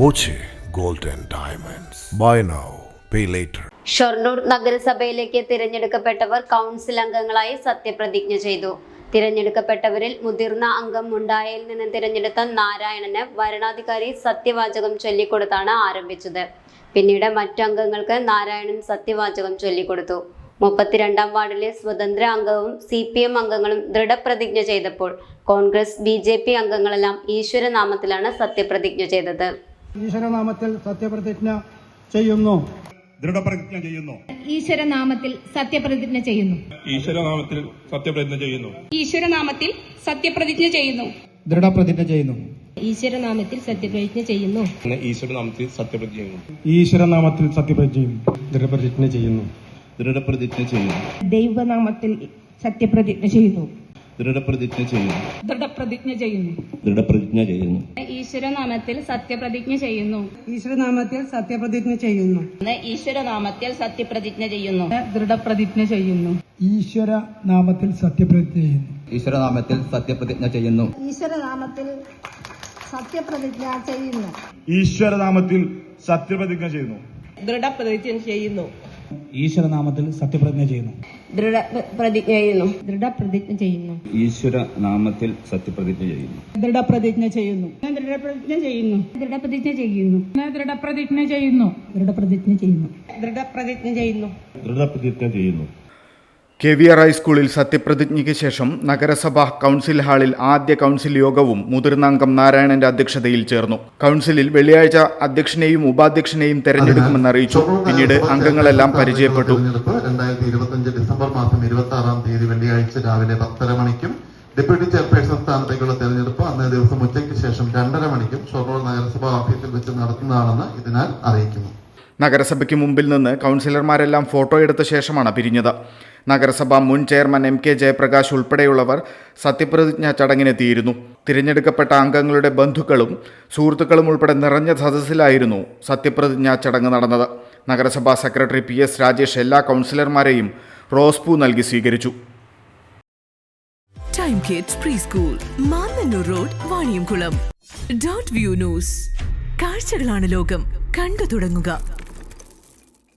Boche gold and diamonds. Buy now pay later Shoranur നഗരസഭയിലേക്ക് തിരഞ്ഞെടുക്കപ്പെട്ടവർ council അംഗങ്ങളായി സത്യപ്രതിജ്ഞ ചെയ്തു. തിരഞ്ഞെടുക്കപ്പെട്ടവരിൽ മുതിർന്ന അംഗം മുണ്ടായയിൽ നിന്ന് തിരഞ്ഞെടുത്ത നാരായണന് വരണാധികാരി സത്യവാചകം ചൊല്ലിക്കൊടുത്താണ് ആരംഭിച്ചത്. പിന്നീട് മറ്റു അംഗങ്ങൾക്ക് നാരായണൻ സത്യവാചകം ചൊല്ലിക്കൊടുത്തു. മുപ്പത്തിരണ്ടാം വാർഡിലെ സ്വതന്ത്ര അംഗവും സി പി എം അംഗങ്ങളും ദൃഢപ്രതിജ്ഞ ചെയ്തപ്പോൾ കോൺഗ്രസ് ബി ജെ പി അംഗങ്ങളെല്ലാം ഈശ്വരനാമത്തിലാണ് സത്യപ്രതിജ്ഞ ചെയ്തത്. ഈശ്വരനാമത്തിൽ സത്യപ്രതിജ്ഞ ചെയ്യുന്നു. ദൃഢപ്രതിജ്ഞ ചെയ്യുന്നു. ഈശ്വരനാമത്തിൽ സത്യപ്രതിജ്ഞ ചെയ്യുന്നു. ഈശ്വരനാമത്തിൽ സത്യപ്രതിജ്ഞ ചെയ്യുന്നു. ഈശ്വരനാമത്തിൽ സത്യപ്രതിജ്ഞ ചെയ്യുന്നു. ദൃഢപ്രതിജ്ഞ ചെയ്യുന്നു. ഈശ്വരനാമത്തിൽ സത്യപ്രതിജ്ഞ ചെയ്യുന്നു. ഈശ്വരനാമത്തിൽ സത്യപ്രതിജ്ഞ ചെയ്യുന്നു. ഈശ്വരനാമത്തിൽ സത്യപ്രതിജ്ഞ ചെയ്യുന്നു. ദൃഢപ്രതിജ്ഞ ചെയ്യുന്നു. ദൃഢപ്രതിജ്ഞ ചെയ്യുന്നു. ദൈവനാമത്തിൽ സത്യപ്രതിജ്ഞ ചെയ്യുന്നു. ദൃഢപ്രതിജ്ഞ ചെയ്യുന്നു. ദൃഢപ്രതിജ്ഞ ചെയ്യുന്നു. ദൃഢപ്രതിജ്ഞ ചെയ്യുന്നു. ഈശ്വരനാമത്തിൽ സത്യപ്രതിജ്ഞ ചെയ്യുന്നു. ഈശ്വരനാമത്തിൽ സത്യപ്രതിജ്ഞ ചെയ്യുന്നു. ഈശ്വരനാമത്തിൽ സത്യപ്രതിജ്ഞ ചെയ്യുന്നു. ദൃഢപ്രതിജ്ഞ ചെയ്യുന്നു. ഈശ്വര നാമത്തിൽ സത്യപ്രതിജ്ഞ ചെയ്യുന്നു. ഈശ്വരനാമത്തിൽ സത്യപ്രതിജ്ഞ ചെയ്യുന്നു. ഈശ്വരനാമത്തിൽ സത്യപ്രതിജ്ഞ ചെയ്യുന്നു. ഈശ്വരനാമത്തിൽ സത്യപ്രതിജ്ഞ ചെയ്യുന്നു. ദൃഢപ്രതിജ്ഞ ചെയ്യുന്നു. ഈശ്വരനാമത്തിൽ സത്യപ്രതിജ്ഞ ചെയ്യുന്നു. ദൃഢപ്രതിജ്ഞ ചെയ്യുന്നു. ദൃഢപ്രതിജ്ഞ ചെയ്യുന്നു. ഈശ്വരനാമത്തിൽ സത്യപ്രതിജ്ഞ ചെയ്യുന്നു. ദൃഢപ്രതിജ്ഞ ചെയ്യുന്നു. ദൃഢപ്രതിജ്ഞ ചെയ്യുന്നു. ദൃഢപ്രതിജ്ഞ ചെയ്യുന്നു. ദൃഢപ്രതിജ്ഞ ചെയ്യുന്നു. ദൃഢപ്രതിജ്ഞ ചെയ്യുന്നു. ദൃഢപ്രതിജ്ഞ ചെയ്യുന്നു. ദൃഢപ്രതിജ്ഞ ചെയ്യുന്നു. കെ വി ആർ ഹൈസ്കൂളിൽ സത്യപ്രതിജ്ഞയ്ക്ക് ശേഷം നഗരസഭാ കൗൺസിൽ ഹാളിൽ ആദ്യ കൗൺസിൽ യോഗവും മുതിർന്ന അംഗം നാരായണന്റെ അധ്യക്ഷതയിൽ ചേർന്നു. കൗൺസിലിൽ വെള്ളിയാഴ്ച അധ്യക്ഷനെയും ഉപാധ്യക്ഷനെയും തെരഞ്ഞെടുക്കുമെന്ന് അറിയിച്ചു. പിന്നീട് അംഗങ്ങളെല്ലാം പരിചയപ്പെട്ടു. രണ്ടായിരത്തി ഇരുപത്തിയഞ്ച് ഡിസംബർ മാസം ഇരുപത്തി ആറാം തീയതി വെള്ളിയാഴ്ച രാവിലെ പത്തര മണിക്കും ഡെപ്യൂട്ടി ചെയർപേഴ്സൺ സ്ഥാനത്തേക്കുള്ള തെരഞ്ഞെടുപ്പ് അന്നേ ദിവസം ഉച്ചയ്ക്ക് ശേഷം രണ്ടര മണിക്കും ഷൊർണൂർ നഗരസഭാ ഓഫീസിൽ വെച്ച് നടത്തുന്നതാണെന്ന് ഇതിനാൽ അറിയിക്കുന്നു. നഗരസഭയ്ക്ക് മുമ്പിൽ നിന്ന് കൗൺസിലർമാരെല്ലാം ഫോട്ടോ എടുത്ത ശേഷമാണ് പിരിഞ്ഞത്. നഗരസഭ മുൻ ചെയർമാൻ എം കെ ജയപ്രകാശ് ഉൾപ്പെടെയുള്ളവർ സത്യപ്രതിജ്ഞാ ചടങ്ങിനെത്തിയിരുന്നു. തിരഞ്ഞെടുക്കപ്പെട്ട അംഗങ്ങളുടെ ബന്ധുക്കളും സുഹൃത്തുക്കളും ഉൾപ്പെടെ നിറഞ്ഞ സദസ്സിലായിരുന്നു സത്യപ്രതിജ്ഞാ ചടങ്ങ് നടന്നത്. നഗരസഭാ സെക്രട്ടറി പി എസ് രാജേഷ് എല്ലാ കൗൺസിലർമാരെയും റോസ്പൂ നൽകി സ്വീകരിച്ചു. Time kids preschool road view news കാഴ്ചകളാണ് ലോകം. കണ്ടു തുടങ്ങുക.